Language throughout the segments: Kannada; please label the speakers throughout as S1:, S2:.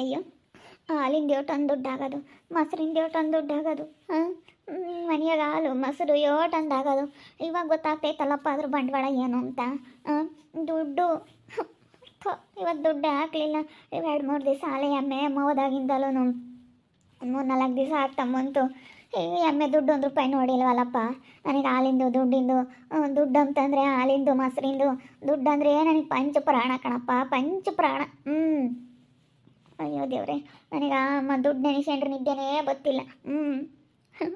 S1: ಅಯ್ಯೋ, ಹಾಲಿನ ಏಟೊಂದು ದುಡ್ಡು ಆಗೋದು ಮೊಸರಿಂದ ಏಟೊಂದು ದುಡ್ಡು ಆಗೋದು ಹಾಂ? ಮನೆಯಾಗ ಹಾಲು, ಮೊಸರು ಏಟೊಂದು ಆಗೋದು. ಇವಾಗ ಗೊತ್ತಾಗ್ತೈತಲ್ಲಪ್ಪ, ಅದ್ರ ಬಂಡವಾಳ ಏನು ಅಂತ ದುಡ್ಡು ಇವತ್ತು ದುಡ್ಡು ಹಾಕಲಿಲ್ಲ. ಎರಡು ಮೂರು ದಿವಸ ಹಾಲೆ ಎಮ್ಮೆ ಮೋದಾಗಿಂದಲೂ ಮೂರು ನಾಲ್ಕು ದಿವಸ ಆಗ್ತಮ್ಮಂತು ಈ ಎಮ್ಮೆ ದುಡ್ಡು ಒಂದು ರೂಪಾಯಿ ನೋಡಿಲ್ವಲ್ಲಪ್ಪ? ನನಗೆ ಹಾಲಿಂದು, ದುಡ್ಡಿಂದು ದುಡ್ಡು ಅಂತಂದರೆ ಹಾಲಿಂದು, ಮೊಸರಿಂದು ದುಡ್ಡು ಅಂದರೆ ನನಗೆ ಪಂಚ ಪ್ರಾಣ ಕಣಪ್ಪ ಪಂಚ ಪ್ರಾಣ ಹ್ಞೂ ಅಯ್ಯೋ ದೇವ್ರೆ, ನನಗೆ ಆ ಮ ದುಡ್ಡು ನೆನೆಸ್ಕೊಂಡ್ರೆ ನಿದ್ದೆನೇ ಗೊತ್ತಿಲ್ಲ ಹ್ಞೂ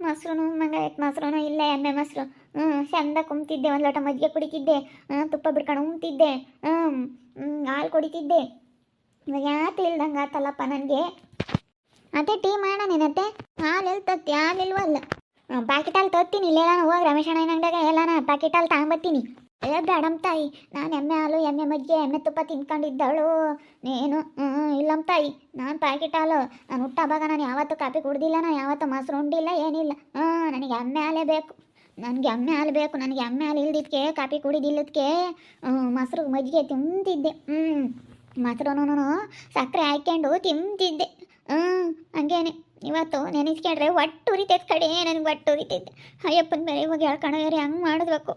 S1: ಮೊಸರು ಮಂಗಾಯತ್ ಮೊಸರು ಇಲ್ಲ ಎಮ್ಮೆ ಮೊಸರು. ಹ್ಞೂ ಚಂದ ಕುಮ್ತಿದ್ದೆ ಒಂದು ಲೋಟ ಮಜ್ಜಿಗೆ ಕುಡಿತಿದ್ದೆ. ತುಪ್ಪ ಬಿಡ್ಕೊಂಡು ಉಮ್ತಿದ್ದೆ ಹ್ಞೂ ಹಾಲು ಕುಡಿತಿದ್ದೆ. ಇವಾಗ ಯಾತು ಇಲ್ದಂಗೆ ಆತಲ್ಲಪ್ಪ ನನಗೆ. ಅದೇ ಟೀ ಮಾಡೋಣೇನತ್ತೆ ಹಾಲು ಎಲ್ಲಿ ತತ್ತಿ? ಹಾಲು ಇಲ್ವಲ್ಲ? ಪ್ಯಾಕೆಟ್ ಹಾಲು ತತ್ತೀನಿ ಇಲ್ಲೆಲ್ಲ ಹೋಗಿ ರಮೇಶ್ ಅಣ್ಣ ಅಂಗಡಿಯಾಗ ಎಲ್ಲಾನ ಪ್ಯಾಕೆಟ್ ಹಾಲು ತಗೊಂಬತ್ತೀನಿ. ಏ ಬೇಡಮ್ ತಾಯಿ. ನಾನು ಎಮ್ಮೆ ಹಾಲು, ಎಮ್ಮೆ ಮಜ್ಜಿಗೆ, ಎಮ್ಮೆ ತುಪ್ಪ ತಿನ್ಕೊಂಡಿದ್ದಳು. ನೀನು ಇಲ್ಲಮ್ಮ ತಾಯಿ. ನಾನು ಪ್ಯಾಕೆಟ್ ಹಾಲು. ನಾನು ಹುಟ್ಟಾಗ ನಾನು ಯಾವತ್ತೂ ಕಾಫಿ ಕುಡ್ದಿಲ್ಲ, ನಾನು ಯಾವತ್ತೂ ಮೊಸರು ಉಂಡಿಲ್ಲ, ಏನಿಲ್ಲ. ಹಾಂ, ನನಗೆ ಎಮ್ಮೆ ಹಾಲೇ ಬೇಕು. ನನಗೆ ಎಮ್ಮೆ ಹಾಲು ಬೇಕು. ನನಗೆ ಎಮ್ಮೆ ಹಾಲು ಇಲ್ದಿದ್ದಕ್ಕೆ ಕಾಫಿ ಕುಡಿದಿಲ್ಲದಕ್ಕೆ ಮೊಸರು, ಮಜ್ಜಿಗೆ ತಿಂತಿದ್ದೆ. ಹ್ಞೂ ಮೊಸರು ಸಕ್ಕರೆ ಹಾಕ್ಕೊಂಡು ತಿಂತಿದ್ದೆ. ಹ್ಞೂ ಹಂಗೇನೆ. ಇವತ್ತು ನೆನೆಸ್ಕೊಂಡ್ರೆ ಒಟ್ಟು ಉರಿತೈತೆ ಕಡೆ ನನಗೆ ಒಟ್ಟು ಉರಿತೈತೆ. ಅಯ್ಯಪ್ಪನ ಮೇಲೆ ಇವಾಗ ಹೇಳ್ಕೊಂಡು ಯಾರು ಹಂಗೆ ಮಾಡಿದ್ಬೇಕು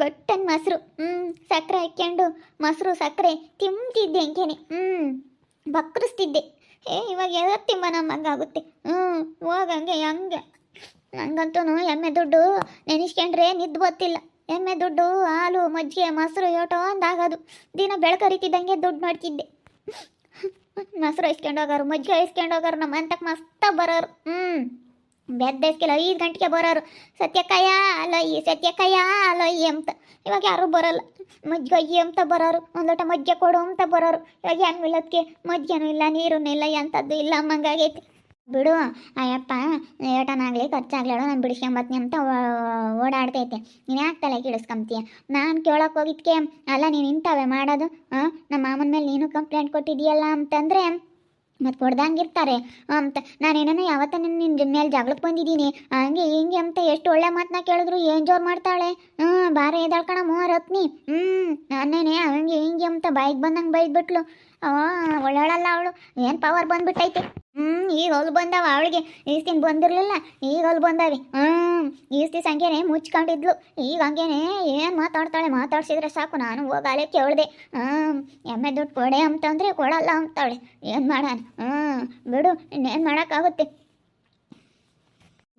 S1: ಗೊಟ್ಟನ್ ಮೊಸರು. ಹ್ಞೂ ಸಕ್ಕರೆ ಹಾಕ್ಕೊಂಡು ಮೊಸರು ಸಕ್ಕರೆ ತಿಂತಿದ್ದೆ ಹಂಗೇನೆ ಹ್ಞೂ ಬಕ್ರಿಸ್ತಿದ್ದೆ. ಏ ಇವಾಗ ತಿಮ್ಮ ನಮ್ಮಂಗಾಗುತ್ತೆ? ಹ್ಞೂ ಹೋಗಂಗೆ ಹಂಗೆ. ನಂಗಂತೂ ಎಮ್ಮೆ ದುಡ್ಡು ನೆನೆಸ್ಕೊಂಡ್ರೆ ನಿದ್ದು ಗೊತ್ತಿಲ್ಲ ಎಮ್ಮೆ ದುಡ್ಡು, ಹಾಲು, ಮಜ್ಜಿಗೆ, ಮೊಸರು ಏಟೋ ಒಂದಾಗೋದು ದಿನ ಬೆಳಕರಿತಿದ್ದಂಗೆ ದುಡ್ಡು ಮಾಡ್ತಿದ್ದೆ. ಮೊಸರು ಇಸ್ಕೊಂಡು ಹೋಗೋರು ಮಜ್ಜಿಗೆ ಇಸ್ಕೊಂಡು ಹೋಗೋರು ನಮ್ಮ ಅಂತಕ್ಕೆ ಮಸ್ತ ಬರೋರು. ಹ್ಞೂ ಬೆದ್ದಸ್ಕಿಲ್ಲ ಐದು ಗಂಟೆಗೆ ಬರೋರು. ಸತ್ಯಕ್ಕಯ್ಯ ಅಲಯ್ಯ ಸತ್ಯಕ್ಕಯ್ಯ ಅಲಯ್ಯ ಅಂತ. ಇವಾಗ ಯಾರೂ ಬರಲ್ಲ. ಮಜ್ಜಿಗೆ ಅಂತ ಬರೋರು. ಒಂದು ಮಜ್ಜಿಗೆ ಕೊಡು ಅಂತ ಬರೋರು. ಇವಾಗ ಹೆಂಗೆ ಇಲ್ಲದಕ್ಕೆ ಮಜ್ಜಿಗೆನೂ ಇಲ್ಲ ನೀರೂ ಇಲ್ಲ, ಎಂಥದ್ದು ಇಲ್ಲ ಅಮ್ಮಂಗಾಗೈತಿ ಬಿಡು, ಅಯ್ಯಪ್ಪ, ಏಟನಾಗಲಿ ಖರ್ಚಾಗ್ಲೇಳು ನಾನು ಬಿಡಿಸ್ಕೊಂಬತ್ನಿ ಅಂತ ಓಡಾಡ್ತೈತೆ. ನೀನು ಯಾಕೆ ತಲೆ ಕೆಡಿಸ್ಕೊಂತೀಯ ನಾನು ಕೇಳೋಕೆ ಹೋಗಿದ್ಕೆ. ಅಲ್ಲ, ನೀನು ಇಂಥವೇ ಮಾಡೋದು? ಹಾಂ ನಮ್ಮ ಮಾಮನ ಮೇಲೆ ನೀನು ಕಂಪ್ಲೇಂಟ್ ಕೊಟ್ಟಿದೆಯಲ್ಲ ಅಂತಂದರೆ ಮತ್ತು ಕೊಡ್ದಂಗಿರ್ತಾರೆ ಅಂತ ನಾನೇನೋ ಯಾವತ್ತ ನಿನ್ನ ಮೇಲೆ ಜಗಳಕ್ಕೆ ಬಂದಿದ್ದೀನಿ. ಹಂಗೆ ಹಿಂಗೆ ಅಂತ ಎಷ್ಟು ಒಳ್ಳೆ ಮಾತನ್ನ ಕೇಳಿದ್ರು ಏನು ಜೋರು ಮಾಡ್ತಾಳೆ? ಹ್ಞೂ, ಬಾರೆ ಎದಾಳ್ಕಣ ಮೂವರತ್ನಿ ಹ್ಞೂ, ನಾನೇನೆ ಹಂಗೆ ಹಿಂಗೆ ಅಂತ ಬೈಕ್ ಬಂದಂಗೆ ಬೈದ್ಬಿಟ್ಲು. ಒಳ್ಳೊಳಲ್ಲ ಅವಳು. ಏನು ಪವರ್ ಬಂದ್ಬಿಟ್ಟೈತೆ. ಹ್ಞೂ, ಈಗ ಹೊಲ್ ಬಂದಾವ ಅವಳಿಗೆ. ಈಸ್ತಿನ ಬಂದಿರಲಿಲ್ಲ. ಈಗ ಹೊಲ್ ಬಂದಾವೆ. ಹ್ಞೂ ಈಸ್ತಿ ಸಂಖ್ಯೆನೆ ಮುಚ್ಕೊಂಡಿದ್ಲು ಈಗ ಹಂಗೇನೆ ಏನು ಮಾತಾಡ್ತಾಳೆ? ಮಾತಾಡ್ಸಿದ್ರೆ ಸಾಕು, ನಾನು ಹೋಗಾಲೆ ಕೇಳಿದೆ ಹ್ಞೂ ಎಮ್ಮೆ ದುಡ್ಡು ಕೊಡೆ ಅಂತಂದರೆ ಕೊಡಲ್ಲ ಅಂತಾಳೆ. ಏನು ಮಾಡೋಣ? ಹ್ಞೂ ಬಿಡು, ಇನ್ನೇನು ಮಾಡೋಕ್ಕಾಗುತ್ತೆ?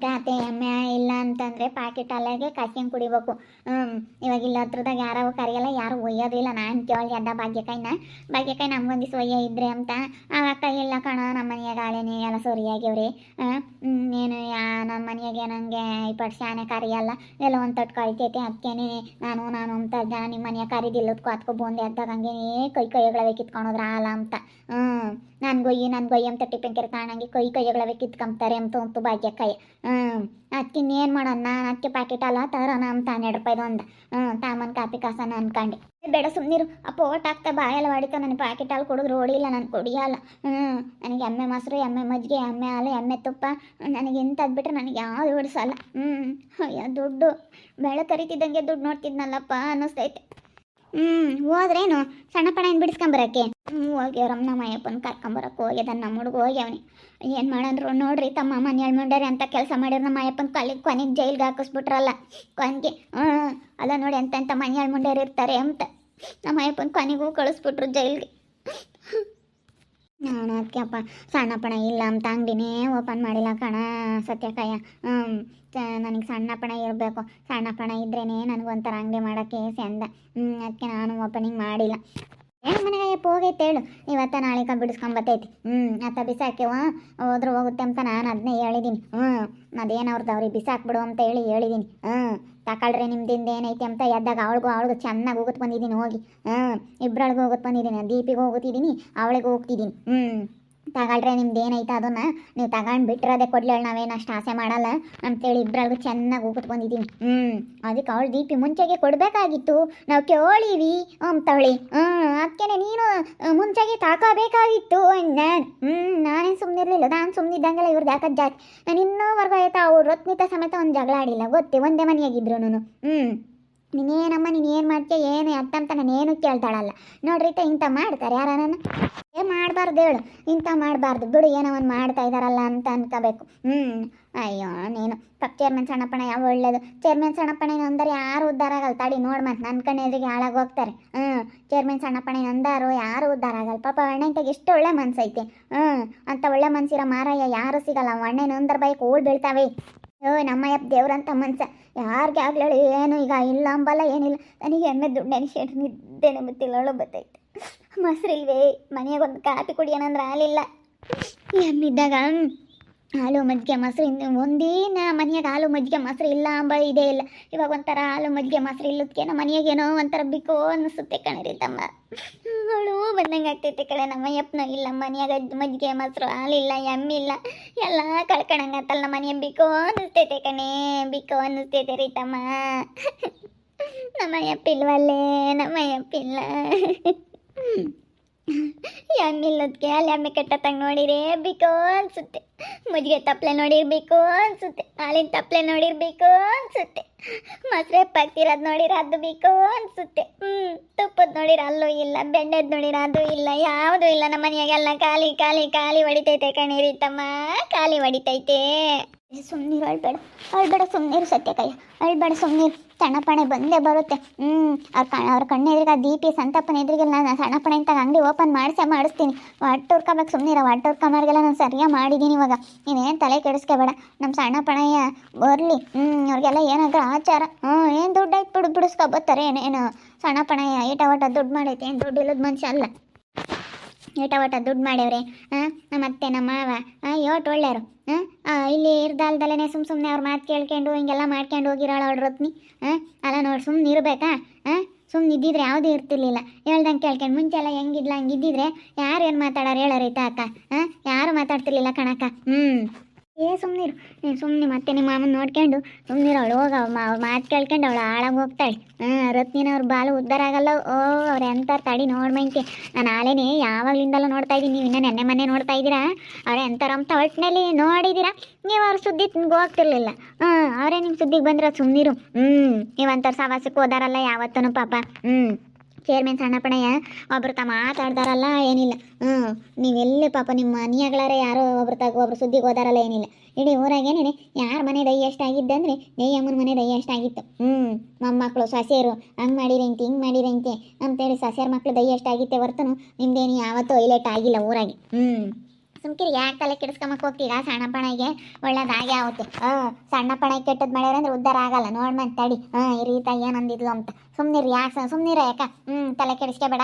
S1: ಗಾತೆ ಎಮ್ಮೆ ಇಲ್ಲ ಅಂತಂದರೆ ಪ್ಯಾಕೆಟ್ ಅಲ್ಲಾಗೆ ಕಾಯ್ಕೊಂಡು ಕುಡಿಬೇಕು. ಇವಾಗ ಇಲ್ಲ ಹತ್ರದಾಗ ಯಾರು ಕರೆಯಲ್ಲ, ಯಾರು ಒಯ್ಯೋದಿಲ್ಲ ನಾನು ಕೇಳಿ ಅಡ್ಡ ಭಾಗ್ಯಕಾಯಿನ? ಭಾಗ್ಯಕಾಯಿ ನಮ್ಗೊಂದಿಸ್ ಒಯ್ಯ ಇದ್ರೆ ಅಂತ. ಆ ಇಲ್ಲ ಕಣ ನಮ್ಮ ಮನೆಯಾಗ ಆಳೆನೆ ಎಲ್ಲ ಹ್ಮ್, ಏನು, ಯಾ ನಮ್ಮ ಮನೆಯಾಗೆ ನನಗೆ ಇಪ್ಪಟ್ಟು ಶಾನೆ ಕರೆಯಲ್ಲ. ಎಲ್ಲ ಒಂದು ತಟ್ಟು ಕಳಿತೈತೆ ಅದಕ್ಕೇನೆ ನಾನು ನಾನು ಅಂತ ನಿಮ್ಮ ಮನೆಯ ಕರಿದಿಲ್ಲದ್ಕೊ ಅದಕ್ಕೂ ಬಂದೆ ಅದ್ದಾಗ ಹಂಗೇನೆ ಕೈ ಕೈಗಳ ಕಿತ್ಕೊಂಡ್ರ ಅಲ್ಲ ಅಂತ. ಹ್ಞೂ ನಾನು ಗೊಯ್ಯಿ, ನನ್ ಗೊಯ್ಯಿ ಅಂತ ಟಿಫಿನ್ ಕೆರೆ ಕಾಣಂಗೆ ಕೈ ಕೈಗಳವೆ ಕಿತ್ಕೊಂಬ್ತಾರೆ ಅಂತ ಉಂಟು ಭಾಗ್ಯಕಾಯಿ ಹ್ಞೂ ಅದಕ್ಕೆ ಏನು ಮಾಡೋಣ? ನಾನು ಅದಕ್ಕೆ ಪ್ಯಾಕೆಟ್ ಅಲ್ಲ ತರೋಣ ಅಂತ ಹನ್ನೆರಡು ರೂಪಾಯಿದು ಒಂದು. ಹ್ಞೂ ತಾಮನ್ ಕಾಪಿ ಕಾಸನ ಅನ್ಕಂಡೆ. ಬೇಡ ಸುಮ್ಮನಿರು ಅಪ್ಪ ಓಟ್ ಹಾಕ್ತಾ ಬಾಯಲ್ಲಿ ಹೊಡಿತಾ ನನಗೆ ಪ್ಯಾಕೆಟ್ ಹಾಲು ಕೊಡೋದು ಓಡಿಲ್ಲ, ನಾನು ಕುಡಿಯಲ್ಲ. ಹ್ಞೂ ನನಗೆ ಎಮ್ಮೆ ಮೊಸರು, ಎಮ್ಮೆ ಮಜ್ಜಿಗೆ, ಎಮ್ಮೆ ಹಾಲು, ಎಮ್ಮೆ ತುಪ್ಪ. ನನಗೆ ಇಂಥದ್ದು ಬಿಟ್ಟರೆ ನನಗೆ ಯಾವುದು ಓಡಿಸಲ್ಲ. ಹ್ಞೂ ಅಯ್ಯೋ, ದುಡ್ಡು. ಬೆಳೆ ಕರಿತಿದ್ದಂಗೆ ದುಡ್ಡು ನೋಡ್ತಿದ್ನಲ್ಲಪ್ಪ ಅನ್ನಿಸ್ತೈತೆ. ಹ್ಞೂ ಹೋದ್ರೇನು? ಸಣ್ಣ ಪಣ ಏನು ಬಿಡಿಸ್ಕೊಂಬರಕ್ಕೆ ಹ್ಞೂ ಹೋಗ್ಯವ್ರಮ್ಮ ನಮ್ಮ ಅಯ್ಯಪ್ಪನ ಕರ್ಕೊಂಬರಕ್ ಹೋಗ್ಯದ ನಮ್ಮ ಹುಡುಗ ಹೋಗ್ಯವನಿ ಏನು ಮಾಡಂದ್ರು ನೋಡ್ರಿ, ತಮ್ಮ ಮನೆ ಹೇಳ್ಕೊಂಡಾರೆ ಅಂತ ಕೆಲಸ ಮಾಡಿದ್ರು ನಮ್ಮ ಅಯ್ಯಪ್ಪನ್ ಕಲಿ ಕೊನೆಗೆ ಜೈಲ್ಗೆ ಹಾಕಿಸ್ಬಿಟ್ರಲ್ಲ. ಕೊನೆಗೆ ಹ್ಞೂ ಅಲ್ಲ ನೋಡಿ ಎಂತ ಎಂತ ಮನೆ ಹೇಳ್ಕೊಂಡಾರು ಇರ್ತಾರೆ ಅಂತ. ನಮ್ಮ ಅಯ್ಯಪ್ಪನ ಕೊನೆಗೂ ಕಳಿಸ್ಬಿಟ್ರು ಜೈಲ್ಗೆ. ನಾನು ಅದಕ್ಕೆಪ್ಪ ಸಣ್ಣ ಪಣ ಇಲ್ಲ ಅಂತ ಅಂಗಡಿನೇ ಓಪನ್ ಮಾಡಿಲ್ಲ ಕಣ ಸತ್ಯಕಾಯ ಹ್ಞೂ ನನಗೆ ಸಣ್ಣ ಪಣ ಇರಬೇಕು. ಸಣ್ಣ ಪಣ ಇದ್ರೇ ನನಗೊಂಥರ ಅಂಗಡಿ ಮಾಡೋಕ್ಕೆ ಚಂದ ಹ್ಞೂ ಅದಕ್ಕೆ ನಾನು ಓಪನಿಂಗ್ ಮಾಡಿಲ್ಲ. ಏನು ಮನೆಗೆ ಹೋಗೈತೆ ಹೇಳು. ಇವತ್ತ ನಾಳೆ ಬಿಡಿಸ್ಕೊಂಬತ್ತೈತಿ ಹ್ಞೂ ಅತ್ತ ಬಿಸಾಕ್ಯವ, ಹೋದ್ರೆ ಹೋಗುತ್ತೆ ಅಂತ ನಾನು ಅದನ್ನೇ ಹೇಳಿದ್ದೀನಿ ಹ್ಞೂ ಅದೇನು ಅವ್ರದ್ದು ಅವ್ರಿಗೆ ಬಿಸಾಕ್ಬಿಡು ಅಂತ ಹೇಳಿ ಹೇಳಿದ್ದೀನಿ ಹ್ಞೂ ತಗೊಳ್ರಿ ನಿಮ್ದಿಂದ ಏನೈತೆ ಅಂತ ಎದ್ದಾಗ ಅವಳಿಗೂ ಅವಳಿಗೂ ಚೆನ್ನಾಗಿ ಹೋಗುತ್ತೆ ಬಂದಿದ್ದೀನಿ ಹೋಗಿ. ಹ್ಞೂ ಇಬ್ಬರಳಿಗೂ ಹೋಗುತ್ತೆ ಬಂದಿದ್ದೀನಿ ದೀಪಿಗೆ ಹೋಗುತ್ತಿದ್ದೀನಿ ಅವಳಿಗೆ ಹೋಗ್ತಿದ್ದೀನಿ ಹ್ಞೂ ತಗೊಳ್ರೆ, ನಿಮ್ದು ಏನೈತೆ ಅದನ್ನ. ನೀವು ತಗೊಂಡು ಬಿಟ್ಟಿರೋದೆ ಕೊಡ್ಲೇಳು ನಾವೇನು ಅಷ್ಟು ಆಸೆ ಮಾಡಲ್ಲ ಅಂತೇಳಿ ಇಬ್ಬರಳಿಗೂ ಚೆನ್ನಾಗಿ ಬಂದಿದ್ದೀನಿ ಹ್ಞೂ ಅದಕ್ಕೆ ಅವಳು ದೀಪಿ ಮುಂಚೆಗೆ ಕೊಡಬೇಕಾಗಿತ್ತು. ನಾವು ಕೇಳೀವಿ ಅಂತವಳಿ ಹ್ಞೂ ಅದಕ್ಕೆ ನೀನು ಮುಂಚೆಗೆ ತಾಕೋಬೇಕಾಗಿತ್ತು. ನಾನು ಹ್ಞೂ ನಾನೇನು ಸುಮ್ಮನಿರಲಿಲ್ಲ ನಾನು ಸುಮ್ಮನಿದ್ದಂಗೆಲ್ಲ ಇವ್ರದ್ದು ಯಾಕದ ಜಾತಿ ನಾನು ಇನ್ನೂವರೆಗೂ ಆಯ್ತಾ ಅವ್ರು ರತ್ನಿತ ಸಮೇತ ಒಂದು ಜಗಳ ಆಡಿಲ್ಲ. ಗೊತ್ತೇ, ಒಂದೇ ಮನೆಯಾಗಿದ್ರು ಹ್ಞೂ ನೀನೇನಮ್ಮ, ನೀನು ಏನು ಮಾಡ್ತೀಯ, ಏನು ಅಂತ ಏನು ಕೇಳ್ತಾಳಲ್ಲ. ನೋಡ್ರಿ ತ ಇಂಥ ಮಾಡ್ತಾರೆ ನಾನು ಏ, ಮಾಡಬಾರ್ದು ಹೇಳು. ಇಂಥ ಮಾಡಬಾರ್ದು. ಬಿಡು, ಏನೋ ಒಂದು ಮಾಡ್ತಾ ಇದ್ದಾರಲ್ಲ ಅಂತ ಅನ್ಕೋಬೇಕು. ಹ್ಞೂ ಅಯ್ಯೋ, ನೀನು. ಪಕ್ ಚೇರ್ಮನ್ ಸಣ್ಣಪ್ಪಣ ಯಾವ ಒಳ್ಳೇದು. ಚೇರ್ಮನ್ ಸಣ್ಣಪ್ಪಣ ಅಂದರೆ ಯಾರು ಉದ್ಧಾರ ಆಗಲ್ಲ. ತಡಿ, ನೋಡ್ ಮತ್ತೆ ನನ್ನ ಕಣ್ಣು ಎದುರಿಗೆ ಹಾಳಾಗಿ ಹೋಗ್ತಾರೆ. ಹ್ಞೂ ಚೇರ್ಮನ್ ಸಣ್ಣಪ್ಪಣ ಅಂದಾರು ಯಾರು ಉದ್ಧಾರ ಆಗಲ್ಲ. ಪಾಪ ಅಣ್ಣಂತಾಗ ಎಷ್ಟು ಒಳ್ಳೆ ಮನಸ್ಸೈತೆ ಹ್ಞೂ ಅಂತ ಒಳ್ಳೆ ಮನಸ್ಸಿರೋ ಮಾರಯ್ಯ ಯಾರು ಸಿಗಲ್ಲ. ಅಣ್ಣನ ಅಂದ್ರೆ ಬೈಕ್ ಓಡ್ ಬೀಳ್ತಾವೆ. ಓ ನಮ್ಮಯ್ಯಪ್ಪ ದೇವ್ರಂತ ಮನ್ಸ ಯಾರಿಗೆ ಆಗ್ಲಳು ಏನು ಈಗ ಇಲ್ಲ ಅಂಬಲ್ಲ ಏನಿಲ್ಲ ನನಗೆ ಎಮ್ಮೆ ದುಡ್ಡು ನೆನೆಸಿ ನಿದ್ದೆ ನಂಬುತ್ತಿಲ್ಲಳು ಬತ್ತೈತೆ ಮೊಸರಿಲ್ವೇ ಮನೆಯಾಗ ಒಂದು ಕಾಫಿ ಕುಡಿಯೋಣಂದ್ರೆ ಆಲಿಲ್ಲ ಎಮ್ಮಿದ್ದಾಗ ಹಾಲು ಮಜ್ಜಿಗೆ ಮೊಸರು ಇನ್ನು ಒಂದಿನ ಮನೆಯಾಗ ಹಾಲು ಮಜ್ಜಿಗೆ ಮೊಸರು ಇಲ್ಲ ಅಂಬ, ಇದೇ ಇಲ್ಲ. ಇವಾಗ ಒಂಥರ ಹಾಲು ಮಜ್ಜಿಗೆ ಮೊಸರು ಇಲ್ಲದಕ್ಕೆ ನಮ್ಮ ಮನೆಯಾಗ ಏನೋ ಒಂಥರ ಬಿಕೋ ಅನ್ನಿಸುತ್ತೆ ಕಣರಿ ತಮ್ಮ ಅವಳು ಬಂದಂಗೆ ಆಗ್ತೈತೆ ಕಡೆ ನಮ್ಮ ಅಯ್ಯಪ್ಪನ ಇಲ್ಲ, ಮನೆಯಾಗ ಮಜ್ಜಿಗೆ ಮೊಸರು ಹಾಲಿಲ್ಲ ಎಮ್ಮಿಲ್ಲ ಎಲ್ಲ ಕಳ್ಕೊಳಂಗೆ ಆತಲ್ಲ ನಮ್ಮ ಮನೆಯ ಬಿಕೋ ಅನ್ನಿಸ್ತೈತೆ ಕಣೆ ಬಿಕೋ ಅನ್ನಿಸ್ತೈತೆ ರೀ ತಮ್ಮ ನಮ್ಮ ಇಲ್ವಲ್ಲೇ ನಮ್ಮ ಯಪ್ಪಿಲ್ಲ ಎಮ್ಮಿಲ್ಲದಕ್ಕೆ ಅಲ್ಲಿ ಎಮ್ಮೆ ಕೆಟ್ಟತ್ತಂಗೆ ನೋಡಿರೇ ಬೇಕು ಅನ್ಸುತ್ತೆ. ಮಜ್ಜಿಗೆ ತಪ್ಪಲೆ ನೋಡಿರ್ಬೇಕು ಅನ್ಸುತ್ತೆ. ಹಾಲಿನ ತಪ್ಪಲೆ ನೋಡಿರ್ಬೇಕು ಅನ್ಸುತ್ತೆ. ಮೊಸರೆ ಪಾಕ್ತಿರೋದು ನೋಡಿರ ಅದು ಬೇಕು ಅನ್ಸುತ್ತೆ. ಹ್ಞೂ ತುಪ್ಪದ ನೋಡಿರ ಅಲ್ಲೂ ಇಲ್ಲ, ಬೆಣ್ಣೆದ್ ನೋಡಿರ ಅದು ಇಲ್ಲ, ಯಾವುದೂ ಇಲ್ಲ ನಮ್ಮ ಮನೆಯಾಗೆಲ್ಲ ಖಾಲಿ ಖಾಲಿ ಖಾಲಿ ಹೊಡಿತೈತೆ ಕಣೀರಿ ತಮ್ಮ ಖಾಲಿ ಹೊಡಿತೈತೆ. ಸುಮ್ಮನಿರು ಅಳ್ಬೇಡ. ಅಳ್ಬೇಡ ಸುಮ್ಮನಿರು ಸತ್ಯಕಯ್ಯ. ಅಳ್ಬೇಡ ಸುಮ್ಮನಿರು ತಣಪಣೆ ಬಂದೇ ಬರುತ್ತೆ. ಹ್ಞೂ ಅವ್ರ ಕಣ್, ಅವ್ರ ಕಣ್ಣೆದ್ರಿಗೆ ದೀಪಿ ಸಂತಪ್ಪನ ಎದುರಿಗೆ ನಾನು ಸಣ್ಣಪಣೆ ಅಂತ ಅಂಗಡಿ ಓಪನ್ ಮಾಡಿಸೇ ಮಾಡಿಸ್ತೀನಿ. ಒಟ್ಟು ಹುರ್ಕೋಬೇಕು ಸುಮ್ಮನಿರ ಒಟ್ಟು ಹುರ್ಕೊಂಬಾರ್ಗೆಲ್ಲ ನಾನು ಸರಿಯಾಗಿ ಮಾಡಿದ್ದೀನಿ ಇವಾಗ. ನೀವೇನು ತಲೆ ಕೆಡಿಸ್ಕೋಬೇಡ. ನಮ್ಮ ಸಣ್ಣಪ್ಪಣಯ್ಯ ಬರಲಿ. ಹ್ಞೂ ಅವ್ರಿಗೆಲ್ಲ ಏನಾದರೂ ಆಚಾರ. ಹ್ಞೂ ಏನು ದುಡ್ಡು ಆಯ್ತು ಬಿಡು ಬಿಡಿಸ್ಕೊಬತ್ತಾರೆ ಏನೇನು. ಸಣ್ಣಪ್ಪಣಯ್ಯ ಈಟ ಒಟ್ಟ ದುಡ್ಡು ಮಾಡೈತೆ. ಏನು ದುಡ್ಡು ಇಲ್ಲದ ಮನುಷ್ಯ ಅಲ್ಲ. ಏಟ ಓಟ ದುಡ್ಡು ಮಾಡ್ಯವ್ರೆ. ಅತ್ತೆ ನಮ್ಮ ಮಾವ ಯೋಟ್ ಒಳ್ಳೆಯವರು? ಇಲ್ಲಿ ಇರ್ದಾಲ್ದಲ್ಲೇ ಸುಮ್ಮ ಸುಮ್ಮನೆ ಅವ್ರ ಮಾತು ಕೇಳ್ಕೊಂಡು, ಹಿಂಗೆಲ್ಲ ಮಾಡ್ಕೊಂಡು ಹೋಗಿರೋಳು ಅವ್ರ ರತ್ನಿ. ಅಲ್ಲ ನೋಡಿ ಸುಮ್ಮನೆ ಇರಬೇಕಾ? ಸುಮ್ಮನೆ ಇದ್ದಿದ್ರೆ ಯಾವುದೂ ಇರ್ತಿರ್ಲಿಲ್ಲ. ಹೇಳ್ದಂಗೆ ಕೇಳ್ಕೊಂಡು ಮುಂಚೆ ಎಲ್ಲ ಹೆಂಗಿದ್ಲ ಹಂಗಿದ್ದಿದ್ರೆ ಯಾರು ಏನು ಮಾತಾಡೋರು ಹೇಳೋರೈತ ಅಕ್ಕ? ಹಾಂ ಯಾರು ಮಾತಾಡ್ತಿರ್ಲಿಲ್ಲ ಕಣಕ್ಕ? ಹ್ಞೂ ಏ, ಸುಮ್ನಿರು. ನೀನು ಸುಮ್ಮನೆ ಮತ್ತೆ ನಿಮ್ಮ ಮಾಮನ ನೋಡ್ಕೊಂಡು ಸುಮ್ನಿರು ಅವಳು. ಹೋಗ ಮಾತು ಕೇಳ್ಕೊಂಡು ಅವಳು ಆಳಾಗಿ ಹೋಗ್ತಾಳೆ. ಹಾಂ ರತ್ನಿನವ್ರ ಬಾಲು ಉದ್ದಾರ ಆಗಲ್ಲ. ಓ, ಅವ್ರು ಎಂಥ ತಡಿ ನೋಡ್ಮಂಕೆ ನಾನು ಆಲೇನೆ ಯಾವಾಗ್ಲಿಂದಲೂ ನೋಡ್ತಾ ಇದ್ದೀನಿ. ನೀವು ಇನ್ನೂ ನೆನ್ನೆ ಮೊನ್ನೆ ನೋಡ್ತಾ ಇದ್ದೀರಾ? ಅವ್ರು ಎಂಥ ಅಂತ ಒಟ್ಟಿನಲ್ಲಿ ನೋಡಿದ್ದೀರಾ? ನೀವು ಅವ್ರ ಸುದ್ದಿ ಹೋಗ್ತಿರ್ಲಿಲ್ಲ ಹಾಂ ಅವರೇ ನಿಮ್ಮ ಸುದ್ದಿಗೆ ಬಂದ್ರೆ ಸುಮ್ಮನಿರು ಹ್ಞೂ ನೀವು ಅಂಥವ್ರು ಸವಾಸಕ್ಕೆ ಹೋದಾರಲ್ಲ ಯಾವತ್ತೂ ಪಾಪ. ಹ್ಞೂ ಚೇರ್ಮನ್ ಸಣ್ಣಪ್ಪಣಯ್ಯ ಒಬ್ರು ತ ಮಾತಾಡ್ದಾರಲ್ಲ, ಏನಿಲ್ಲ. ಹ್ಞೂ ನೀವೆಲ್ಲಿ ಪಾಪ ನಿಮ್ಮ ಮನೆಯಾಗಳಾರೆ ಯಾರೋ ಒಬ್ರು ತಗೋ ಒಬ್ರು ಸುದ್ದಿಗೆ ಹೋದಾರಲ್ಲ, ಏನಿಲ್ಲ. ಇಡೀ ಊರಾಗೇನೆ ಯಾರ ಮನೆ ದೈ ಎಷ್ಟಾಗಿದ್ದೆ ಅಂದರೆ ಅಮ್ಮನ ಮನೆ ದೈ ಎಷ್ಟಾಗಿತ್ತು ಹ್ಞೂ ಮೊಮ್ಮಕ್ಕಳು ಸೊಸೆಯರು, ಹಂಗೆ ಮಾಡಿರಂತೆ, ಹಿಂಗೆ ಮಾಡಿರಂತೆ ಅಂತೇಳಿ ಸೊಸೆಯರ ಮಕ್ಕಳು ದೈ ಎಷ್ಟಾಗಿತ್ತೆ ಹೊರ್ತನು ನಿಮ್ದೇನು ಯಾವತ್ತೂ ಹೈಲೈಟ್ ಆಗಿಲ್ಲ ಊರಾಗೆ. ಹ್ಞೂ ಸುಮ್ಕಿರಿ, ಯಾಕೆ ತಲೆ ಕೆಡಿಸ್ಕೊಂಬಕ್ ಹೋಗ್ತೀರಾ? ಸಣ್ಣ ಪಣಗೆ ಒಳ್ಳೇದಾಗೆ ಆಗುತ್ತೆ. ಸಣ್ಣ ಪಣ ಕೆಟ್ಟದ್ ಮಾಡ್ಯಾರ ಅಂದ್ರೆ ಉದ್ದಾರ ಆಗಲ್ಲ. ನೋಡ್ ಮತ್ತೆ ತಡಿ. ಹಾಂ, ಈ ರೀತ ಏನಂದಿದ್ಲು ಅಂತ. ಸುಮ್ಮನಿರಿ ಯಾಕೆ ಸುಮ್ಮನಿರ ಯಾಕ? ಹ್ಞೂ ತಲೆ ಕೆಡಿಸ್ಕೋಬೇಡ.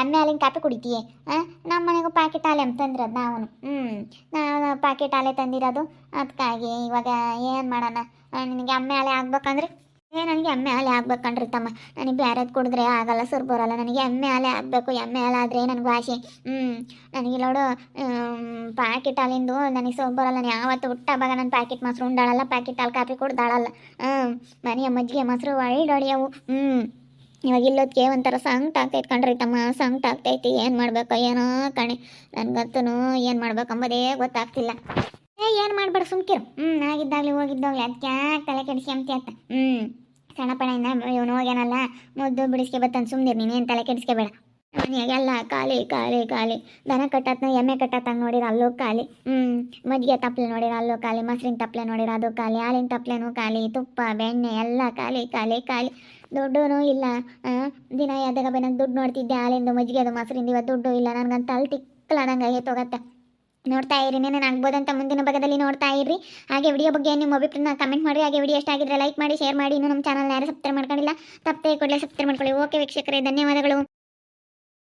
S1: ಎಮ್ಮೆ ಹಾಲಿನ ಕಾಪಿ ಕುಡಿತೀಯ. ಹಾಂ ನಮ್ಮ ಮನೆಗೂ ಪ್ಯಾಕೆಟ್ ಹಾಲೆ ತಂದಿರೋದು ನಾವು ಹ್ಞೂ ನಾವು ಪ್ಯಾಕೆಟ್ ಹಾಲೆ ತಂದಿರೋದು. ಅದಕ್ಕಾಗಿ ಇವಾಗ ಏನು ಮಾಡೋಣ? ನಿನಗೆ ಎಮ್ಮೆ ಹಾಲೆ ಆಗ್ಬೇಕಂದ್ರೆ ಏ, ನನಗೆ ಎಮ್ಮೆ ಹಾಲೆ ಕಂಡ್ರಿ ತಮ್ಮ. ನನಗೆ ಬೇರೆದು ಕುಡಿದ್ರೆ ಆಗಲ್ಲ, ಸುರ್ ಬರೋಲ್ಲ. ನನಗೆ ಎಮ್ಮೆ ಹಾಲೆ ಆಗಬೇಕು, ಎಮ್ಮೆ ಹಾಲು ಆದರೆ ನನಗೆ ವಾಸಿ. ಹ್ಞೂ ನನಗೆ ನೋಡು ಪ್ಯಾಕೆಟ್ ಹಾಲಿಂದು ನನಗೆ ಸುರ್ ಬರೋಲ್ಲ. ನಾನು ಯಾವತ್ತು ಹುಟ್ಟಾಗ ನಾನು ಪ್ಯಾಕೆಟ್ ಮೊಸರು ಉಂಡಾಳಲ್ಲ ಪ್ಯಾಕೆಟ್ ಹಾಲು ಕಾಫಿ ಕುಡ್ದಾಳಲ್ಲ. ಹ್ಞೂ ಮನೆಯ ಮಜ್ಜಿಗೆ ಮೊಸರು ಒಳ್ಳೊಡೆಯವು ಹ್ಞೂ ಇವಾಗ ಇಲ್ಲೋದಕ್ಕೆ ಒಂಥರ ಸಂಕ್ಟ್ ಆಗ್ತೈತೆ ಕಣ್ರಿ ತಮ್ಮ. ಸಂಕ್ಟ್ ಆಗ್ತೈತಿ. ಏನು ಮಾಡ್ಬೇಕು, ಏನೋ ಕಣೆ. ನನಗಂತೂ ಏನು ಮಾಡ್ಬೇಕು ಅಂಬೋದೇ ಗೊತ್ತಾಗ್ತಿಲ್ಲ. ಏ, ಏನು ಮಾಡ್ಬೇಡ, ಸುಮ್ಕಿರು. ಹ್ಞೂ ಆಗಿದ್ದಾಗಲಿ, ಹೋಗಿದ್ದಾಗಲಿ. ಅದಕ್ಕೆ ತಲೆ ಕೆಡಿಸಿ ಅಂತ. ಹ್ಞೂ ಸಣ್ಣ ಇನ್ನ ಇವನು ಹೋಗ್ಯಾನಲ್ಲ, ಮುದ್ದು ಬಿಡಿಸ್ಕೆ ಬತ್ತಾನ ಸುಮ್ಮನೆ ನೀನೇನು ತಲೆ ಕೆಡಿಸ್ಕೋಬೇಡ. ಮನೆಯಾಗೆಲ್ಲ ಖಾಲಿ ಖಾಲಿ ಖಾಲಿ. ದನ ಕಟ್ಟತ್ನ, ಎಮ್ಮೆ ಕಟ್ಟತ್ತಂಗೆ ನೋಡಿರ, ಅಲ್ಲೂ ಖಾಲಿ. ಹ್ಞೂ ಮಜ್ಜಿಗೆ ತಪ್ಪಲೆ ನೋಡಿರ, ಅಲ್ಲೂ ಖಾಲಿ. ಮೊಸರಿನ ತಪ್ಪಲೆ ನೋಡಿರ, ಅದು ಖಾಲಿ. ಹಾಲಿನ ತಪ್ಪಲೆನೂ ಖಾಲಿ. ತುಪ್ಪ, ಬೆಣ್ಣೆ ಎಲ್ಲ ಖಾಲಿ ಖಾಲಿ ಖಾಲಿ. ದುಡ್ಡು ಇಲ್ಲ. ದಿನ ಯಾವ್ದಾಗ ಬೇನಾಗ ದುಡ್ಡು ನೋಡ್ತಿದ್ದೆ, ಹಾಲಿಂದು ಮಜ್ಜಿಗೆ ಅದು ಮೊಸರಿಂದ. ಇವತ್ತು ದುಡ್ಡು ಇಲ್ಲ. ನನಗಂತ ಅಲ್ಲಿ ತಿಕ್ಕಲ ನಂಗೆ ಹೋಗತ್ತೆ. ನೋಡ್ತಾ ಇರಿ ಆಗ್ಬೋದು ಆಗ್ಬೋದಂತ ಮುಂದಿನ ಭಾಗದಲ್ಲಿ ನೋಡ್ತಾ ಇರಿ. ಹಾಗೆ ವಿಡಿಯೋ ಬಗ್ಗೆ ನಿಮ್ಮ ಅಭಿಪ್ರಾಯ ಕಮೆಂಟ್ ಮಾಡಿ, ಹಾಗೆ ವಿಡಿಯೋ ಎಷ್ಟಾಗಿದ್ರೆ ಲೈಕ್ ಮಾಡಿ ಶೇರ್ ಮಾಡಿ. ಇನ್ನು ನಮ್ಮ ಚಾನಲ್ ಯಾರು ಸಬ್ಸ್ಕ್ರೈಬ್ ಮಾಡ್ಕೊಂಡಿಲ್ಲ ತಪ್ಪೇ ಕೂಡಲೇ ಸಬ್ಸ್ಕ್ರೈಬ್ ಮಾಡ್ಕೊಳ್ಳಿ. ಓಕೆ ವೀಕ್ಷಕರೇ, ಧನ್ಯವಾದಗಳು.